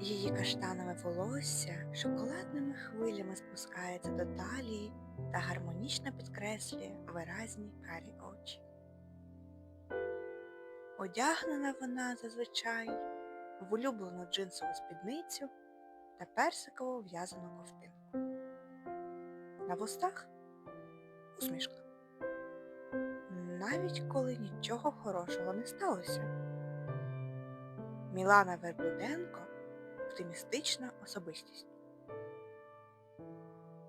Її каштанове волосся шоколадними хвилями спускається до талії та гармонічно підкреслює виразні карі очі. Одягнена вона зазвичай в улюблену джинсову спідницю та персикову в'язану ковтинку. На вустах усмішка. Навіть коли нічого хорошого не сталося. Мілана Верблюденко оптимістична особистість.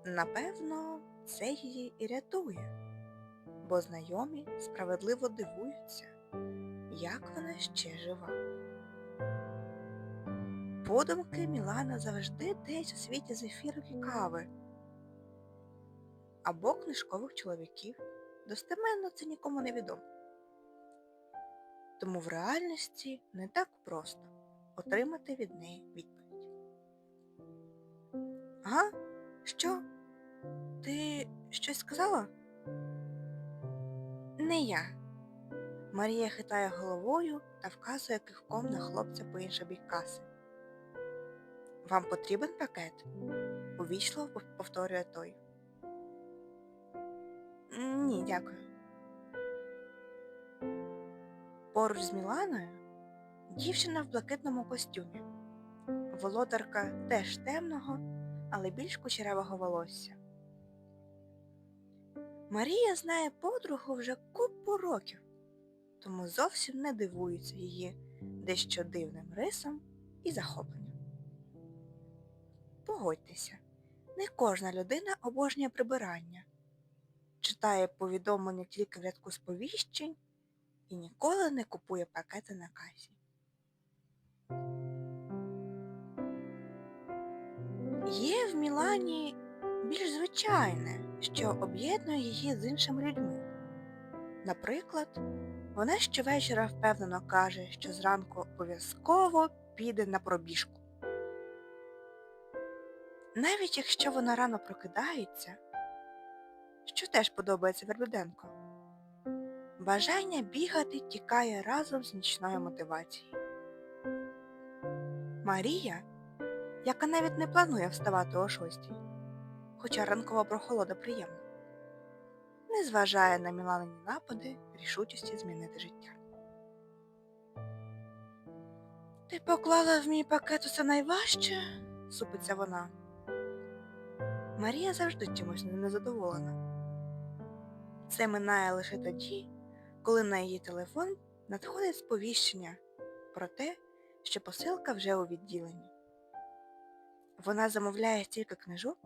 Напевно, це її і рятує, бо знайомі справедливо дивуються, як вона ще жива. Подумки Мілана завжди десь у світі зефіру і кави або книжкових чоловіків. Достеменно це нікому не відомо. Тому в реальності не так просто отримати від неї відповідь. Ага? Що? Ти щось сказала? Не я. Марія хитає головою та вказує кивком на хлопця по інший бік каси. Вам потрібен пакет? увічливо повторює той. Ні, дякую. Поруч з Міланою дівчина в блакитному костюмі. Володарка теж темного, але більш кучерявого волосся. Марія знає подругу вже купу років, тому зовсім не дивується її дещо дивним рисом і захопленням. Погодьтеся, не кожна людина обожнює прибирання, читає повідомлення тільки в рядку сповіщень і ніколи не купує пакети на касі. Є в Мілані більш звичайне, що об'єднує її з іншими людьми. Наприклад, вона щовечора впевнено каже, що зранку обов'язково піде на пробіжку. Навіть якщо вона рано прокидається, що теж подобається Верблюденко, бажання бігати тікає разом з нічною мотивацією. Марія, яка навіть не планує вставати о шостій, хоча ранкова прохолода приємна, не зважає на Міланині напади рішучості змінити життя. Ти поклала в мій пакет усе найважче, супиться вона. Марія завжди чимось незадоволена. Це минає лише тоді, коли на її телефон надходить сповіщення про те, що посилка вже у відділенні. Вона замовляє стільки книжок,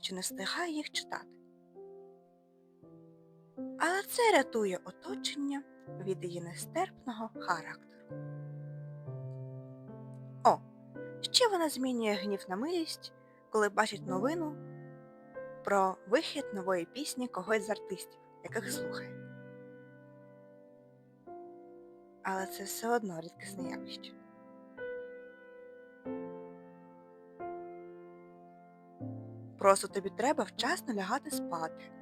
що не встигає їх читати. Але це рятує оточення від її нестерпного характеру. О, ще вона змінює гнів на милість, коли бачить новину про вихід нової пісні когось з артистів, яких слухає. Але це все одно рідкісне явище. Просто тобі треба вчасно лягати спати,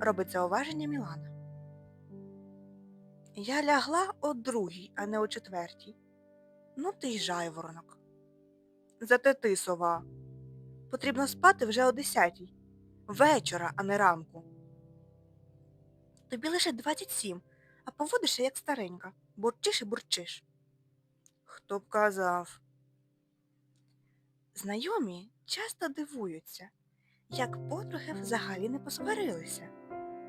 робить зауваження Мілана. Я лягла о другій, а не о четвертій. Ну ти й жайворонок. Зате ти, сова. Потрібно спати вже о десятій. Вечора, а не ранку. Тобі лише 27, а поводишся як старенька. Бурчиш і бурчиш. Хто б казав? Знайомі часто дивуються, як подруги взагалі не посварилися,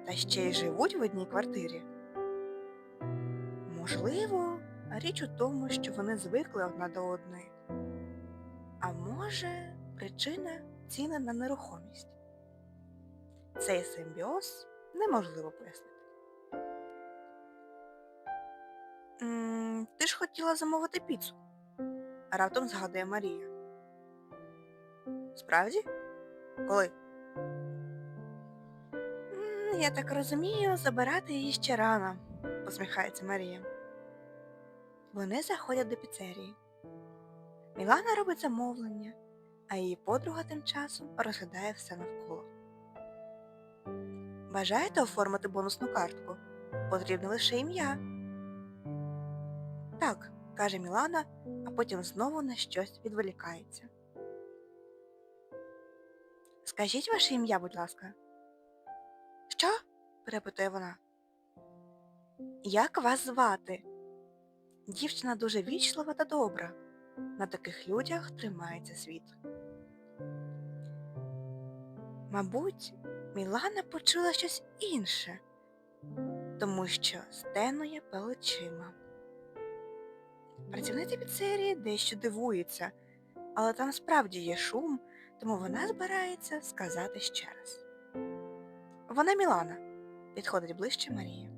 та ще й живуть в одній квартирі. Можливо, річ у тому, що вони звикли одна до одної. А може, причина ціни на нерухомість. Цей симбіоз неможливо пояснити. «М, Ти ж хотіла замовити піцу, раптом згадує Марія. Справді? Коли? Я так розумію, забирати її ще рано, посміхається Марія. Вони заходять до піцерії. Мілана робить замовлення, а її подруга тим часом розглядає все навколо. Бажаєте оформити бонусну картку? Потрібне лише ім'я. Так, каже Мілана, а потім знову на щось відволікається. Скажіть ваше ім'я, будь ласка. Що? перепитує вона. Як вас звати? Дівчина дуже вічлива та добра. На таких людях тримається світ. Мабуть, Мілана почула щось інше, тому що стенує пелечима. Працівниця піцерії дещо дивується, але там справді є шум, тому вона збирається сказати ще раз. Вона Мілана, підходить ближче Марія.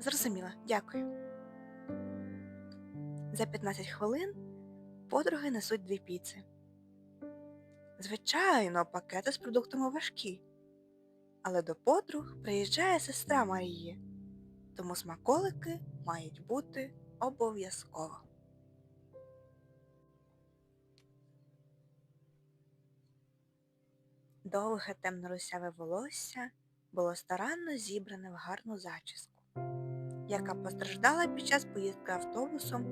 Зрозуміла, дякую. За 15 хвилин подруги несуть дві піци. Звичайно, пакети з продуктами важкі. Але до подруг приїжджає сестра Марії, тому смаколики мають бути обов'язково. Довге темно-русяве волосся було старанно зібране в гарну зачіску, яка постраждала під час поїздки автобусом,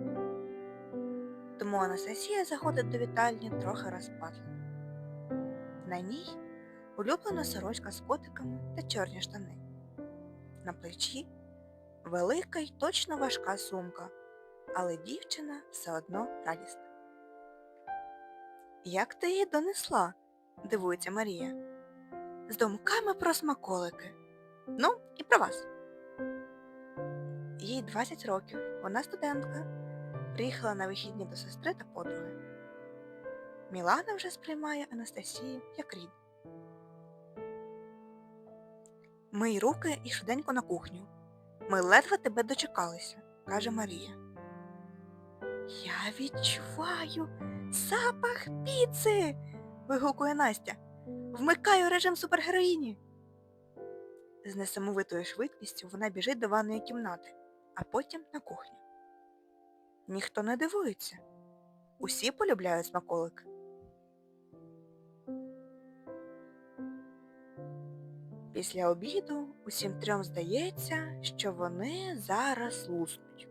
тому Анастасія заходить до вітальні трохи розпатлена. На ній улюблена сорочка з котиками та чорні штани. На плечі велика й точно важка сумка, але дівчина все одно радісна. Як ти її донесла? Дивується Марія. З думками про смаколики. Ну, і про вас. Їй 20 років, вона студентка, приїхала на вихідні до сестри та подруги. Мілана вже сприймає Анастасію як рід. Мий руки і швиденько на кухню. Ми ледве тебе дочекалися, каже Марія. Я відчуваю запах піци. Вигукує Настя. Вмикаю режим супергероїні. З несамовитою швидкістю вона біжить до ванної кімнати, а потім на кухню. Ніхто не дивується. Усі полюбляють смаколик. Після обіду усім трьом здається, що вони зараз луснуть.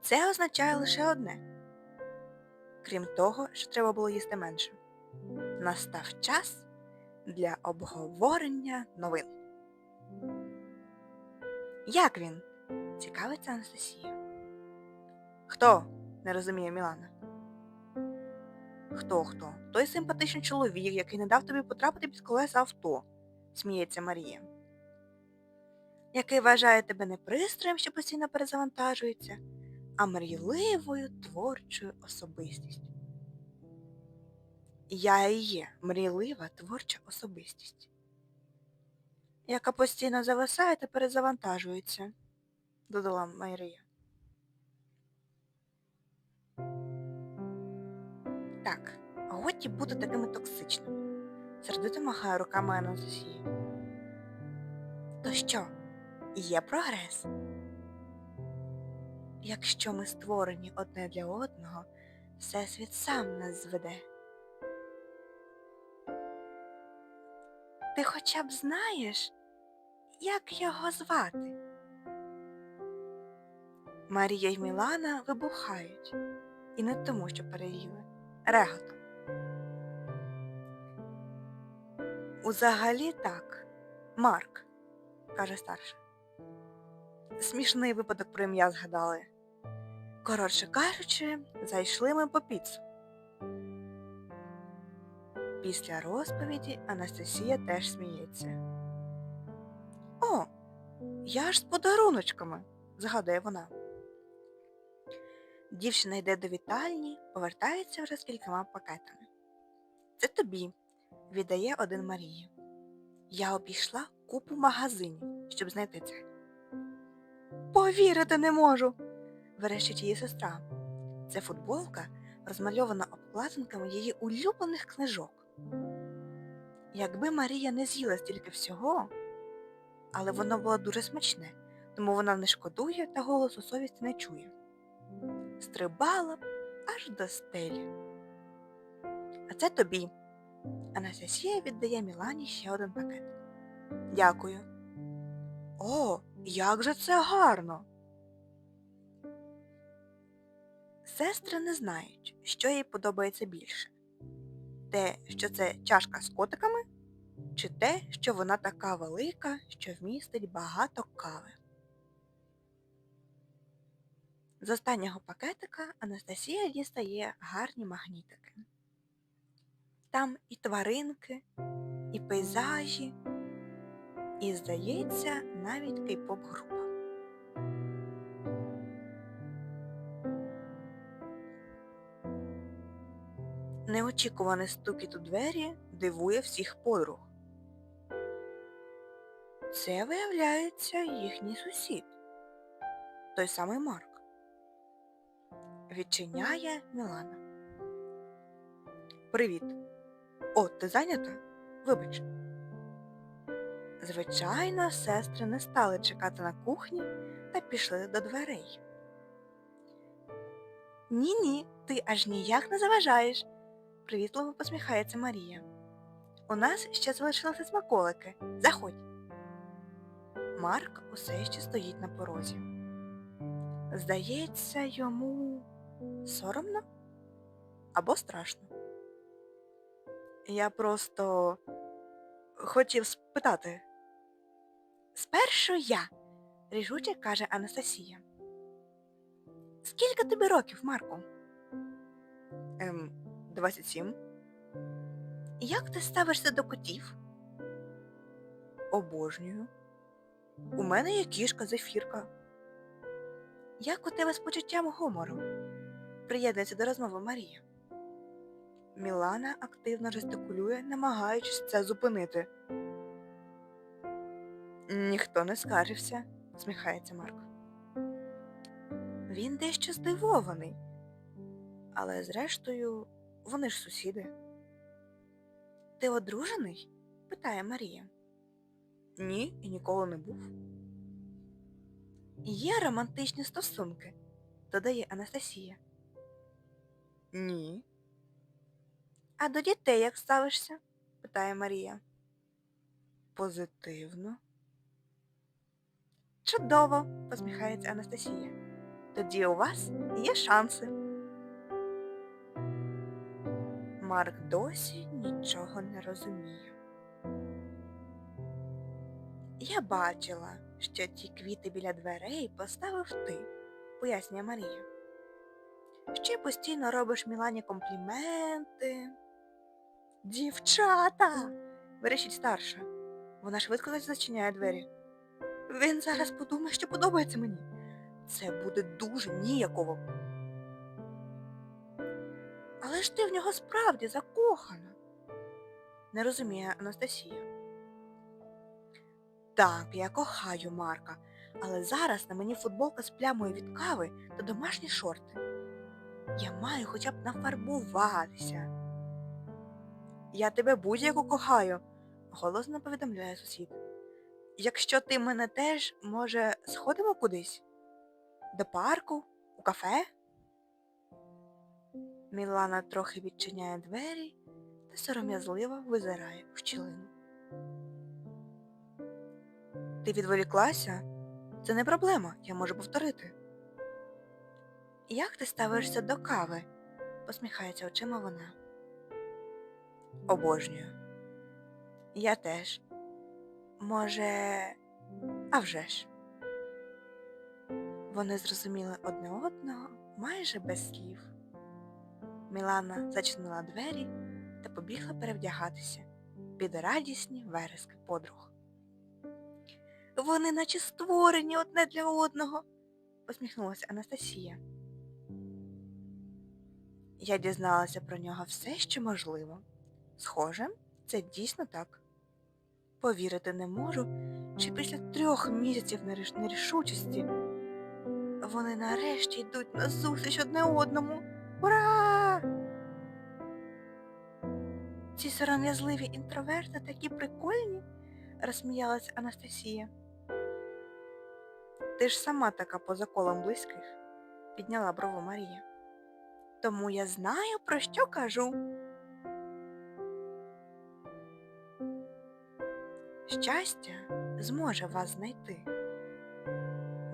Це означає лише одне. Крім того, що треба було їсти менше. Настав час для обговорення новин. Як він? цікавиться Анастасія. Хто? не розуміє Мілана. Хто хто? Той симпатичний чоловік, який не дав тобі потрапити під колеса авто, сміється Марія. Який вважає тебе не пристроєм, що постійно перезавантажується, а мрійливою творчою особистістю. Я і є мрійлива творча особистість, яка постійно зависає та перезавантажується, додала Марія. Так, годі бути такими токсичними. Сердито махає руками Анастасії. То що, є прогрес? Якщо ми створені одне для одного, Всесвіт сам нас зведе. Ти хоча б знаєш, як його звати? Марія й Мілана вибухають, і не тому, що переїли, реготом. Узагалі так, Марк, каже старша. Смішний випадок про ім'я згадали. Коротше кажучи, зайшли ми по піцу. Після розповіді Анастасія теж сміється. О, я ж з подаруночками, згадує вона. Дівчина йде до вітальні, повертається вже з кількома пакетами. Це тобі, віддає один Марії. Я обійшла купу магазинів, щоб знайти це. Повірити не можу, верещить її сестра. Це футболка, розмальована обкладинками її улюблених книжок. Якби Марія не з'їла стільки всього, але воно було дуже смачне, тому вона не шкодує та голосу совісті не чує. Стрибала б аж до стелі. А це тобі. Анастасія віддає Мілані ще один пакет. Дякую. О, як же це гарно! Сестри не знають, що їй подобається більше. Те, що це чашка з котиками, чи те, що вона така велика, що вмістить багато кави. З останнього пакетика Анастасія дістає гарні магнітики. Там і тваринки, і пейзажі, і, здається, навіть кей-поп група. Неочікуваний стукіт у двері дивує всіх подруг. Це, виявляється, їхній сусід, той самий Марк. Відчиняє Мілана. Привіт. О, ти зайнята? Вибач. Звичайно, сестри не стали чекати на кухні та пішли до дверей. Ні-ні, ти аж ніяк не заважаєш, привітливо посміхається Марія. У нас ще залишилися смаколики. Заходь. Марк усе ще стоїть на порозі. Здається, йому соромно або страшно. Я просто хотів спитати. Спершу я, рішуче каже Анастасія. Скільки тобі років, Марку? Ем, 27. Як ти ставишся до котів? Обожнюю. У мене є кішка зефірка. Як у тебе з почуттям гумору? Приєднується до розмови Марія. Мілана активно жестикулює, намагаючись це зупинити. Ніхто не скаржився, сміхається Марк. Він дещо здивований. Але зрештою, вони ж сусіди. Ти одружений? питає Марія. Ні, і ніколи не був. Є романтичні стосунки, додає Анастасія. Ні. А до дітей як ставишся? питає Марія. Позитивно. Чудово, посміхається Анастасія. Тоді у вас є шанси. Марк досі нічого не розуміє. Я бачила, що ті квіти біля дверей поставив ти, пояснює Марія. Ще постійно робиш Мілані компліменти. Дівчата. Верещить старша. Вона швидко зачиняє двері. Він зараз подумає, що подобається мені. Це буде дуже ніяково. Але ж ти в нього справді закохана, не розуміє Анастасія. Так, я кохаю Марка, але зараз на мені футболка з плямою від кави та домашні шорти. Я маю хоча б нафарбуватися. Я тебе будь-яку кохаю, голосно повідомляє сусід. Якщо ти мене теж, може, сходимо кудись? До парку, у кафе? Мілана трохи відчиняє двері та сором'язливо визирає в щілину. Ти відволіклася? Це не проблема, я можу повторити. Як ти ставишся до кави? посміхається очима вона. Обожнюю. Я теж. Може, а вже ж. Вони зрозуміли одне одного майже без слів. Мілана зачинила двері та побігла перевдягатися під радісні верески подруг. Вони наче створені одне для одного, посміхнулася Анастасія. Я дізналася про нього все, що можливо. Схоже, це дійсно так. Повірити не можу, що після трьох місяців нерішучості вони нарешті йдуть на зустріч одне одному. Ура! Ці сором'язливі інтроверти такі прикольні, розсміялась Анастасія. Ти ж сама така поза колом близьких, підняла брову Марія. Тому я знаю, про що кажу. Щастя зможе вас знайти.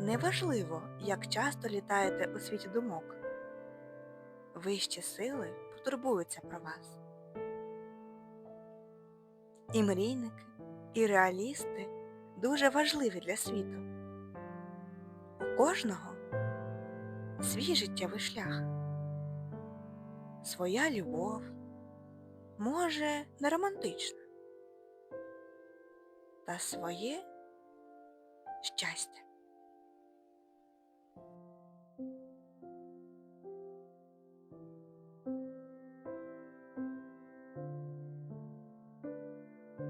Неважливо, як часто літаєте у світі думок. вищі сили потурбуються про вас. І мрійники, і реалісти дуже важливі для світу. У кожного свій життєвий шлях, своя любов, може, не романтична, та своє щастя.